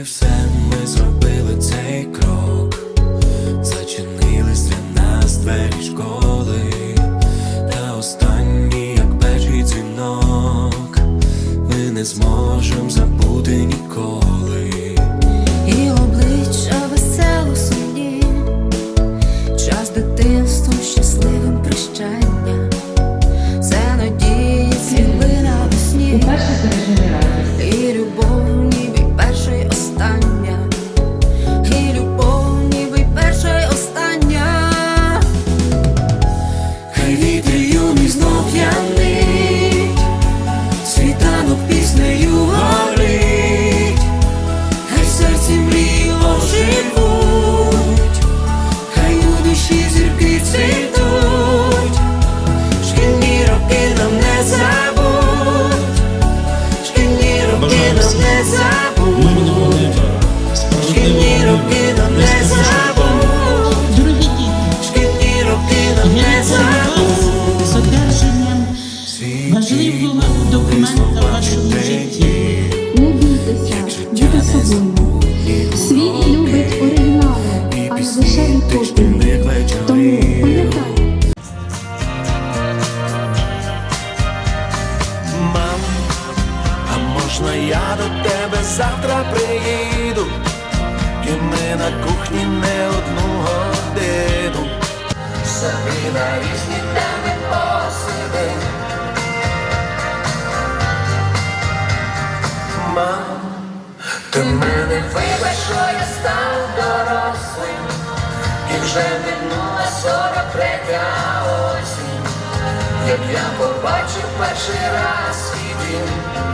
you said. на кухні не одну годину, самі на різні теми посидим. Мам, ти мене вибач, що я став дорослим, і вже минула сорок третя осінь, як я побачив перший раз і він.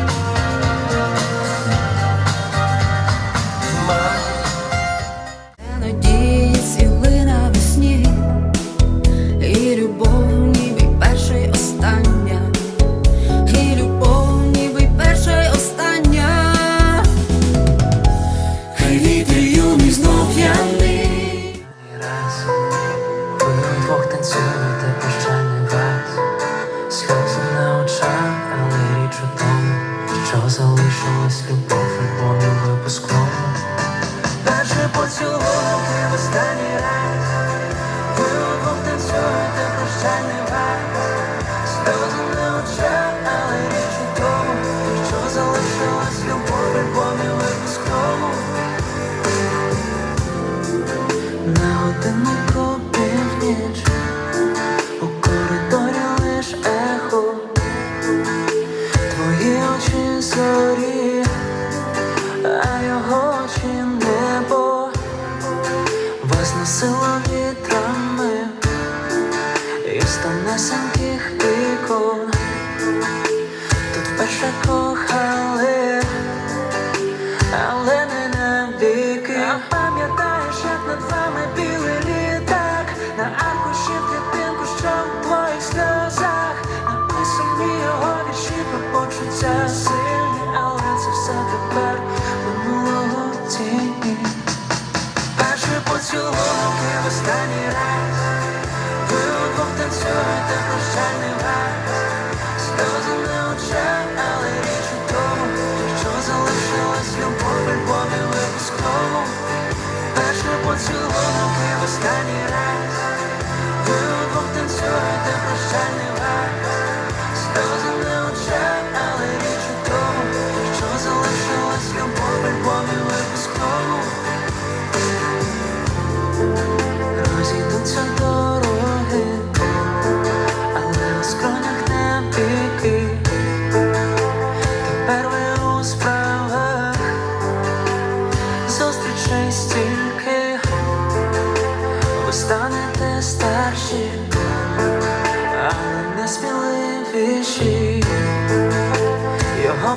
що залишилась любов любов'ю випускною зорі, а його очі небо возносило вітрами і стане самих вікон, тут вперше кохав. ви станете старші, але не сміливіші. Його